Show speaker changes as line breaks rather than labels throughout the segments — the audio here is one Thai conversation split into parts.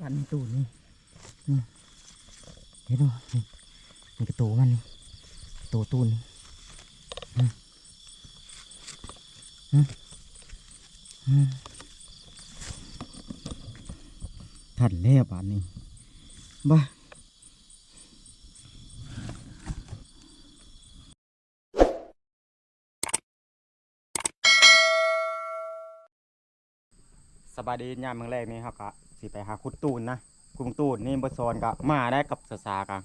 ปันตูนนี่นี่เห็นดูนี่นี่กระโตมันนี่กระโตตูนนี่อืมอืมอืมทันแล้วบานนี้บ้าสบายดียามเมืองแรกนี่ครับก็ สิไปหาคุดตูนนะคุดตูนนี่บซอนก็มาได้กับสสากัน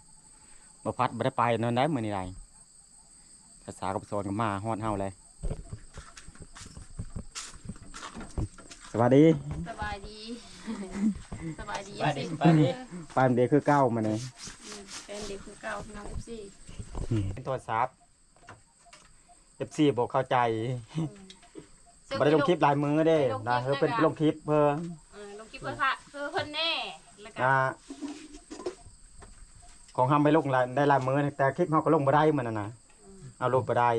บ่พัดบ่ได้ไปนั่นได้มื้อนี้ไรสสากับซอนก็มาฮอดเฮาเลยสวัสดี
สบายดีสบายดี
สบายดี
สิ
สบายดี
ปานเดียวคือเก้ามาเนี่ย
อืมเป็นเด็กคือเก่าน้องเอฟซี
เป็นโทรศัพท์ FC บอกเข้าใจบ่ได้ลงคลิปหลายมือเด้นะเฮอเป็นลงคลิปเพิ่น
เออลงคลิปเพื่อค่ะเพื่อเพิ่นแน่แล้วก็
นะของทำไปลงหลายได้หลายมือนะแต่คลิปเฮาก็ลงบ่ได้มันน่ะนะเอาลงบ่ได้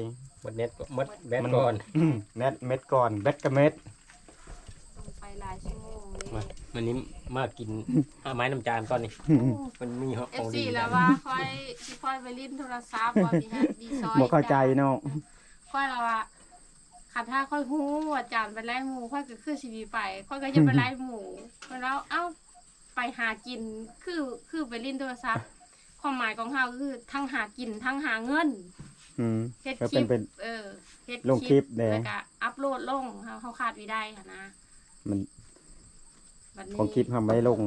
หมดเน็ตหมดแบต
มัน
ก่อน
อืมเม็ดเม็ดก่อนเบ็ดกับเม็ด
ลงไปหลายชั่วโมงเล
มายวันนี้มากินห้าไม้น้ำจานก่อนนี่มันมีข
เอ
อ
ฟ
ง
ซี
ดี
แล้วว่าค่อยสิค่อยไปลิ้นโทรศัพท์ว่ามีฮะดีซอย
บ่เข้าใจเนาะ
ค่อยแล้วว่า ขันถ้าค่อยฮู้ว่าจานไปไล่หมูค่อยก็คือชีวิตไป ค่อยก็จะไปไล่หมูเพราะแล้วเอ้าไปหากินคือคือไปลิ้นโทรศัพท์ความหมายของเราคือทั้งหากินทั้งหาเงิน
อืม
เฮ็ด
ก็
คลิ
เป็น
ป
เป็น
เออเฮ็ด
ลงคลิปแหน่
แล้วก็อัพโหลดลงเขาเขาขาดวิได้ค่ะนะ
มัน
บัดนี้
ของคลิปทำไว้ลง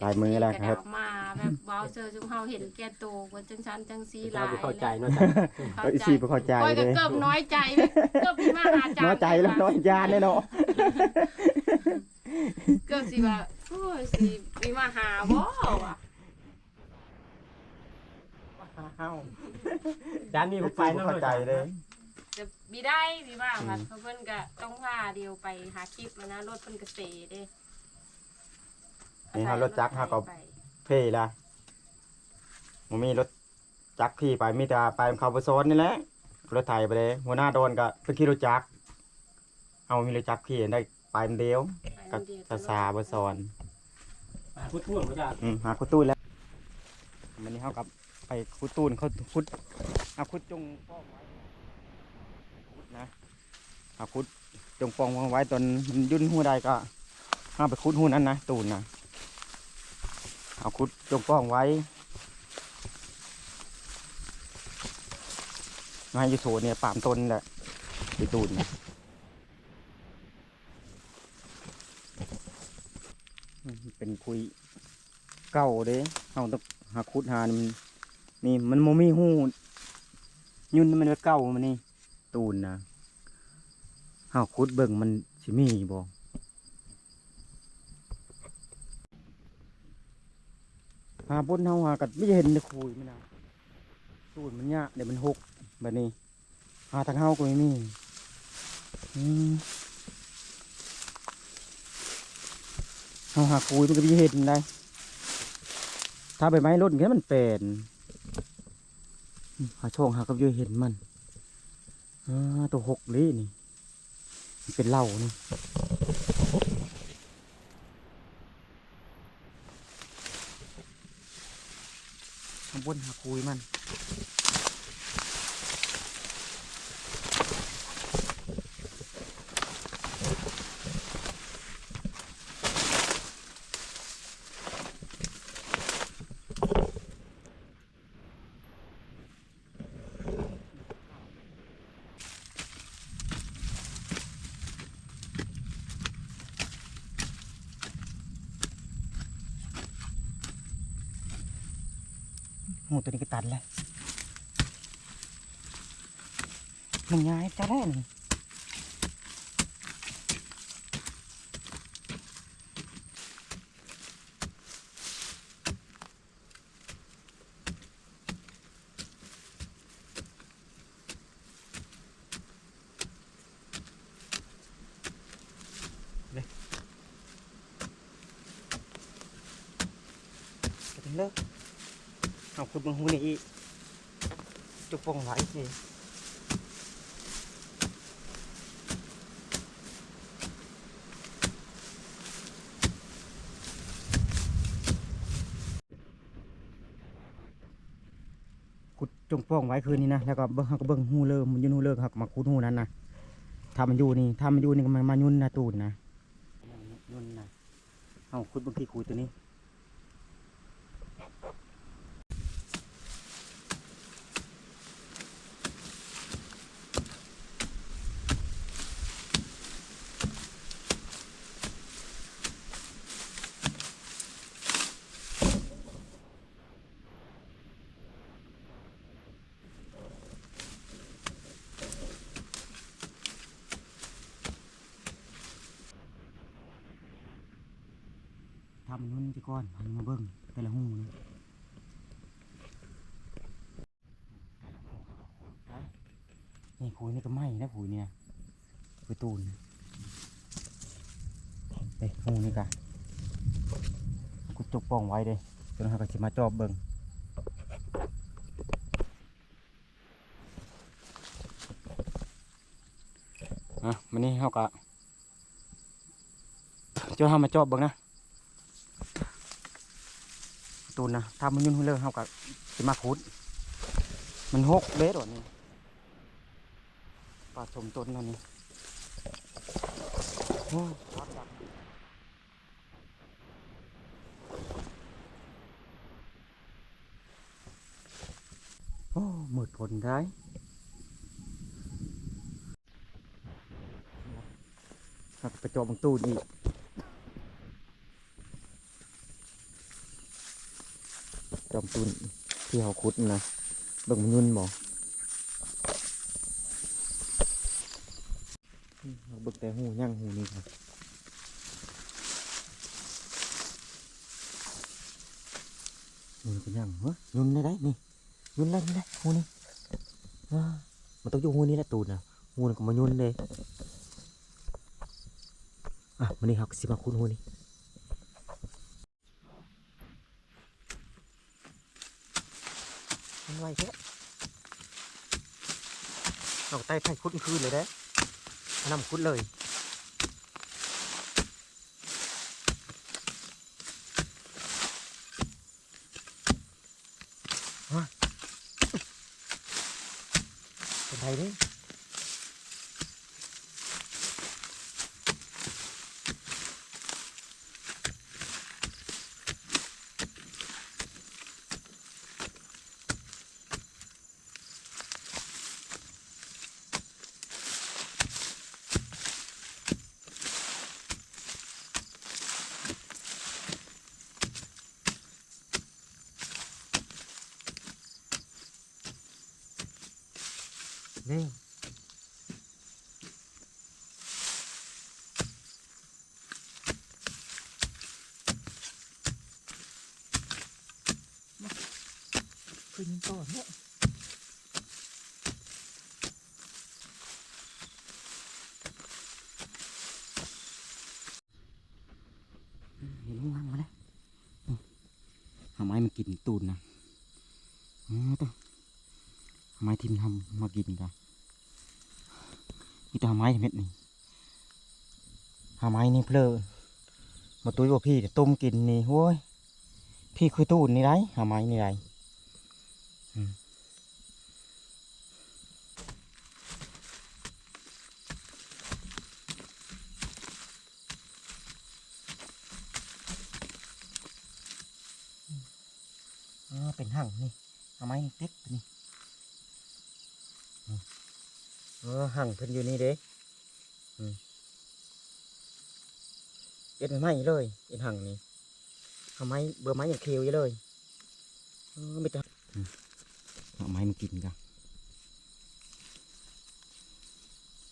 หลายมือแล้วครับ
ก็ได้ออกมาแบบเว้าเจอจุงเฮาเห็นแก่โตวว่าจังซันจังซีห
เรา
ลาย
ไม่เข้าใจเนอะ
เอ้ยสิบ่เข้าใจ
โอ้ย
เล
ก็
ย
เกือบน้อยใจเกือบมาหาจาน
น้อยใจแล้วน้อยยานเลยเนาะ
เกือบสิว่าโอ้ยสิมีมาหาบ่ว่ะ
จานนี้
ไป
ผมไป
บ่
นะ
เข้าใจเลย
จะมีได้มีบ้างค่ะเพราะเพิ่นก็ต้องพาเดียวไปหาคลิปแล้วนะรถเพิ่นก็เสเด้
นี่ฮะรถจักรฮะก็
ไป
เพ่ละมันมีรถจักรขี่ไปมีแต่ไปเขาไปซ้อนนี่แหละรถไถไปเลยหัวหน้าโดนก็ไปขี่รถจักรเอามีรถจักรขี่ได้ไปอันเดียว
ไป
กับ
น้ำเดียว
ภาษาบสอน
พูดพูดก็จะ
อืมหาคุดตูนแล้ววันนี้เขากับไปคุดตูนเขาคุดเอาคุดจงป้องไว้คุดนะเอาคุดจงป้องไว้ตอนมันยุ่นหูใดก็เอาไปคุดหูนั้นนะตูนนะ เอาคุดจงป้องไว้มาให้ยูโซเนี่ยปามต้นแหละไปตูนเป็นคุยเก่าเด้เอาต้องหาคุดหานี่มันนี่มันโมมีหูยุ่นมันไว้เก่ามันนี่ตูนนะหาคุดเบิ่งมันสิมีบ่ หาบนเฮาหากัดไม่เห็นเลยคุยมันนะตูนมันยากเดี๋ยวมันหกแบบนี้ หาทางเฮาก็ไม่มีอืมเฮาหาคุยมันก็ไม่เห็นได้ ถ้าใบไม้ร่นแค่มันเป็นหาช่องหากับอยูเห็นมันอตัวหกเลยนี่ เป็นเหล่านี่ ข้างบนหาคุยมัน โอ้ตัวนี้ก็ตัดเลยมันย้ายจะได้นี่จะถึงเลิก เอาคือมึงหูนี่จุกปงไหวสิขุดจงป้องไว้คืนนี้นะแล้วก็เบิ้งก็เบิ้งหูเลิกมันยืนหูเลิกครับมาขุดหูนั้นนะถ้ามันอยู่นี่ถ้ามันอยู่นี่มันมายุ่นนะตูนนะยุ่นนะเอาขุดบางทีคุยตัวนี้ ทำนุ่นที่ก้อนหันมาเบิ้งแต่ละหูนี่นี่ผูนี่ก็ไหม้นะผูเนี่ยผูตูนนะไปหูนี่กะกูจกปองไว้เลยจนเขาก็จะมาจอบเบิ้งอะมันนี่เขากะจนเขามาจอบเบิ้งนะ ตูนนะถ้ามันยุ่นหุ่นเลิกเขากับสิมาคุด มันหกเบสหรอนี่ปลาสมต้นแล้วนี่โอ้ครับดักโอ้หมดผลได้ครับไปจอบังตูน จอมตุนที่เขาขุดนะเบิ่งมันยุ่นบ่เราเบิ่งแต่หูย่างหูนี่ครับหูนี่ก็ย่างเฮ้ยยุ่นได้ได้นี่ยุ่นได้นี่ได้หูนี่มันต้องอยู่หูนี่แหละตูนนะหูนี่ก็มายุ่นเลยอะมันนี่เขาก็สิมาขุดหูนี่ มันไวแค่เอาไตไผ่คุดคืนเลยเด้น้ำคุดเลย เด้คือยิงต่อเนี่ยเห็นลุงลังมาแล้วนี่เอาไม้มากินตูนนะอ๋อตัวเอาไม้ทิมทำมากินกัน มีแต่เอาไม้เม็ดนี่เอาไม้นี่เพลอมาตุ้ยว่าพี่ต้มกินนี่โว้ยพี่คือตูนนี่ไรเอาไม้นี่ไรอืมอ๋อเป็นหั่งนี่เอาไม้นี่เต็กนี่ เออหั่งเพิ่นอยู่นี่เด้อืมเอ็นไม้เลย เอ็นหั่งนี่เอาไม้เบอร์ไม้อย่างเคียวอยู่เลยเออไม่ต้องอืมเอาไม้มากินกัน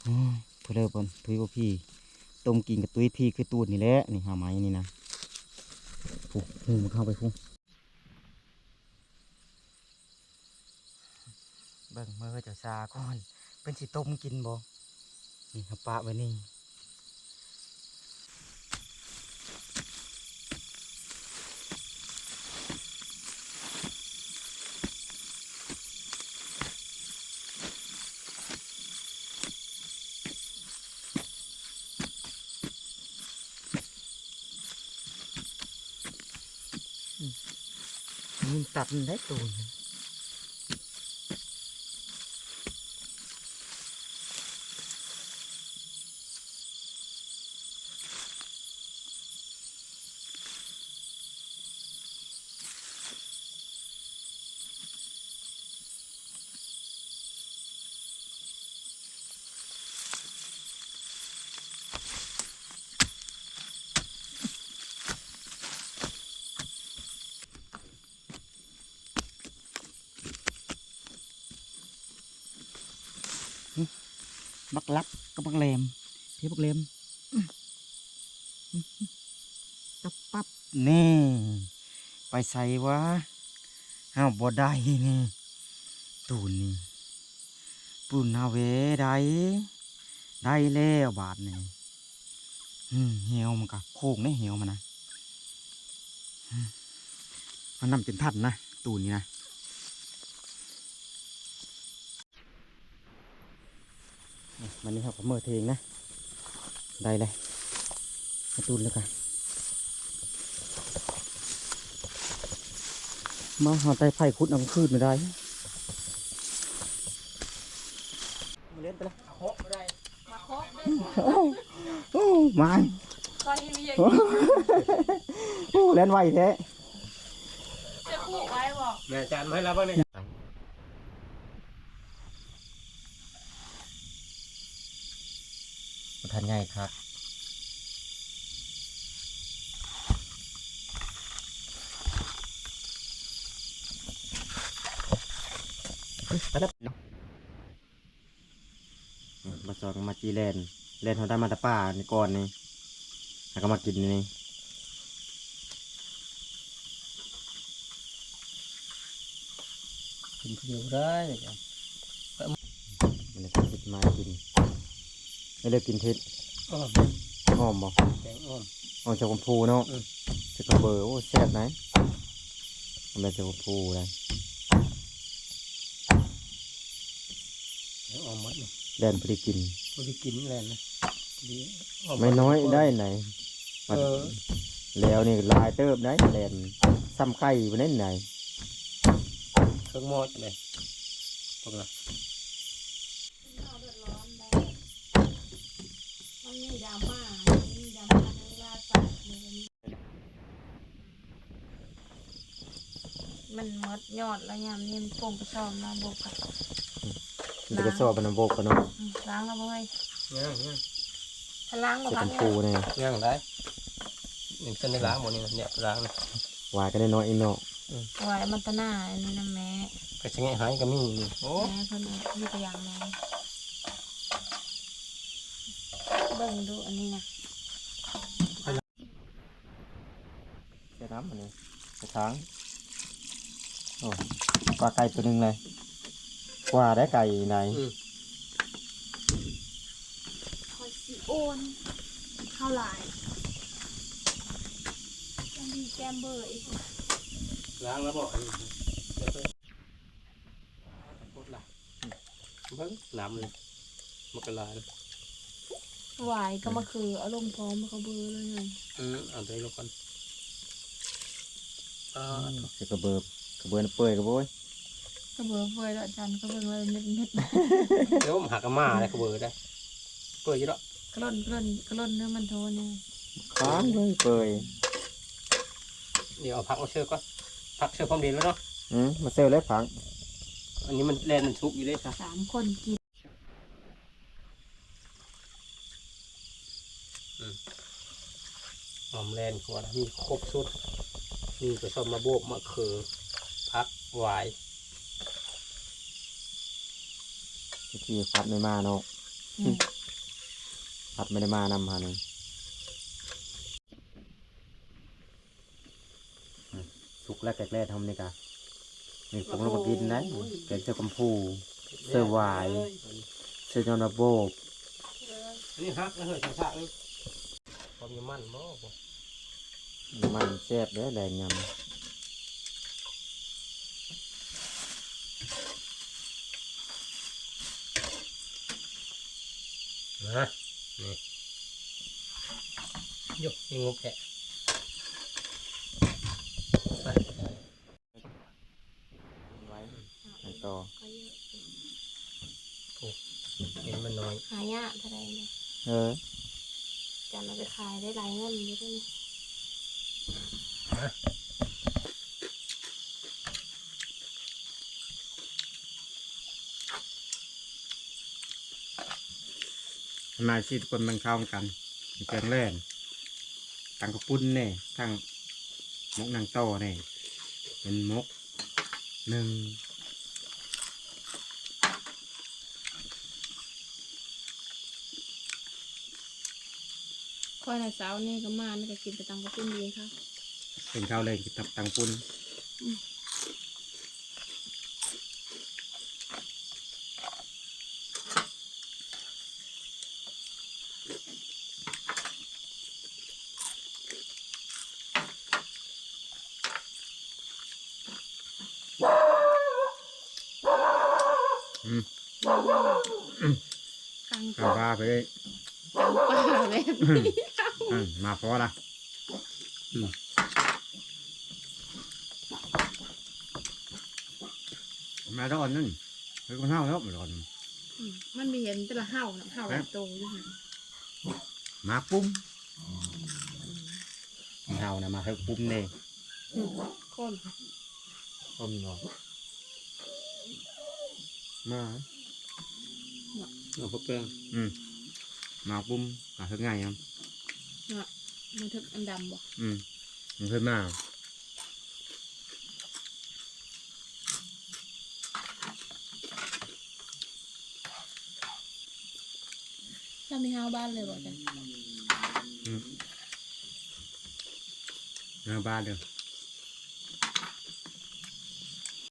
อืมเพื่อเลิกบนทุยว่าพี่ต้มกินกับตุ้ยพี่คือตูดนี่แหละนี่หาไม้นี่นะผูหูมันเข้าไปพุ่งเบิ่งมือเจ้าซาก่อน เป็นสิต้มกินบ่นี่ครับปะไว้นี่อืมมันตัดมันได้ตัวนะ บักลักกับบักแหลมเพียบักแหลมตับปั๊บนี่ไปใส่วะห้าวบ่ได้นี่ตูนนี่ปุ่นเอาเวได้ได้แล้วบาทนี่เหี่ยวมันก็โค้งได้เหี่ยวมันนะมันนำจนทัดนะตูนนี่นะ วันนี้ครับผมเมื่อเทงนะ ได้เลยมาตูนแล้วกันมาหาไตไผ่คุดน้ำคืนไม่ได้มาเล่นไปแล้ว
โคกได้
มาครบได้
โอ้โอ้มา
ตอนนี้มีอย่าง
โอ้โอ้เล่นไวแท้
จะคู่ไว้บอก
แม่อาจารย์มาให้เราบ้างเนี่ย
ทันง่ายครับไปแล้วมาสอนมาจีแลนด์แลนด์เขาได้มาแตะป่าในก่อนนี่แล้วก็มากินนี่
กินเดียวได้
มันจะติดมากิน ไม่เลิกกินเท็ด
อ้อม
หอมบ่
แกงอ้อม
หอมจากกัมพูเนาะ
อืม
จากกระเบอร์โอ้แซ่บไหนมันเป็นจากกัมพูเลย
แกงอ้อมหมดเลย
แดนพอดีกิน
พอดีกินแล้วนะดีอ้
ไม่น้อยได้ไหนมัน
เออ
แล้วนี่ลายเติบได้แดนซ้ำไข่ไปนั่นไหน
เครื่องหมดเลยพวกเรา
เอาเดือดร้อนได้มันมีดราม่ามีดราม่าเรื่องล่าสัตว์เนี่ย มันมดยอดแล้วยามนี่มันโป่งกระชอบมาบกอะ
มันจะกระสอบเป็นน้ำโบกกันเนาะ
อืมล้างแล้วเว้ย
ย่างย่าง
ถ้าล้างก็
จาก
ล้า
กั
ง
ม
เนี่ย
พูเนี่ย
ย่างได้นี่เส้นได้ล้างหมดนี่นะเนี่ยล้างนะ
หวายก็ได้น้อยเองเนาะ
ไว้มันตะหน้าอันนี้นะแม่
ไปชะแงะหายก็มีนี่โอ้
แม่เพิ่นเอามีตัวอย่างแม่เบิ่งดูอันนี้นะ
จะน้ำอันนี้จะค้างโอ้ ปลาไก่ตัวหนึ่งเลย กว่าได้ไก่ไหน
อืม
คอยสิโอนเท่าไหร่ยังมีแกมเบอร์อีก
ล้างแล้วบอกอันนี้เดี๋ยวไปกดละเบิ้งน้ำเลยมันก็ลาย
หวายก็มาคืออารมณ์พร้อมมาเขาเบอร์เลยไง
อืมเอาตัวนี้ลงก่อนอ่า
จะกระเบิบ กระเบินเปื่อยกระโบย
ก็เบอร์เฟยแล้วอาจารย์ก็เบิ่งเลยเม็ดเม็ด
เดี๋ยวผมหักกระมาอะไรเขาเบอร์ได้เปิดอยู่แล้ว
กระล่นกระล่นกระล่นเนื้อมันโทเนี่ย
ค้างเลยเปื่อย
เดี๋ยวเอาพักมาเชื่อก่อนพักเชื่อพร้อมดีแล้วเนาะ
อืมมาเซลล์เล็บผัง
อันนี้มันแลนมันชุกอยู่เลยค่ะ
สามคนกิน
หอมแลนขวดมีครบสุดนี่ก็ชอบมาโบกมะเขือพัก หวาย
ที่พัดไม่มาเนาะ
อืม
พัดไม่ได้มานำหานี่สุกแล้วแกะแร่ทำนี่กะนี่ผมเรามากินนะแกงเจ้ากัมพู เสื้อหวายเซจอนระโบก
อันนี้ฮักนะเฮ้ยช่างๆนี่ความยมันบ่บ่
มันแซ่บเด้อแดงย
นะนี่ยกยังงบแกะใส่ำ
ไว้ให้ต่อ
ก็เยอะ
เห็นมันน้อย
หายากเท่าไหรเนี่ย
เออ
อาจารย์เอาไปขายได้หลายเงินอยู่ด้วยนี่
นาชีทุกคนมันเข้ากันเครื่องเล่นทั้งกระปุ้นเนี่ยทั้งมกนางโตเนี่ยเป็นมกหนึ่ง
ค่อยในเสาวนี่ก็มานี่ก็กินไปตังกระปุ้นดีครับ
เป็นข้าวเลยกินตังกระปุ้น
กลาง
กาว่าไปเลย
กลางป่าแบบนี้
อืมมาพอละมาร้อนนั่นเฮ้ยคนเท่าแล้วร้อน
อืมมันมีเห็นแต่ละเห่าเห่าโตอยู่หั่น
มาปุ้มเท่านะมาเฮ้ปุ้มเน่
อืมคน
ก็มีงอ
มา
เอาพวกเปลือง
อืมมาปุ้มมาเฮ้ยง่ายค
นถึกอันดำ บ่
อืมมันเคยมา
เรามีเห่าบ้านเลยบ่จ้ะ
หน้าบ้านเด้อ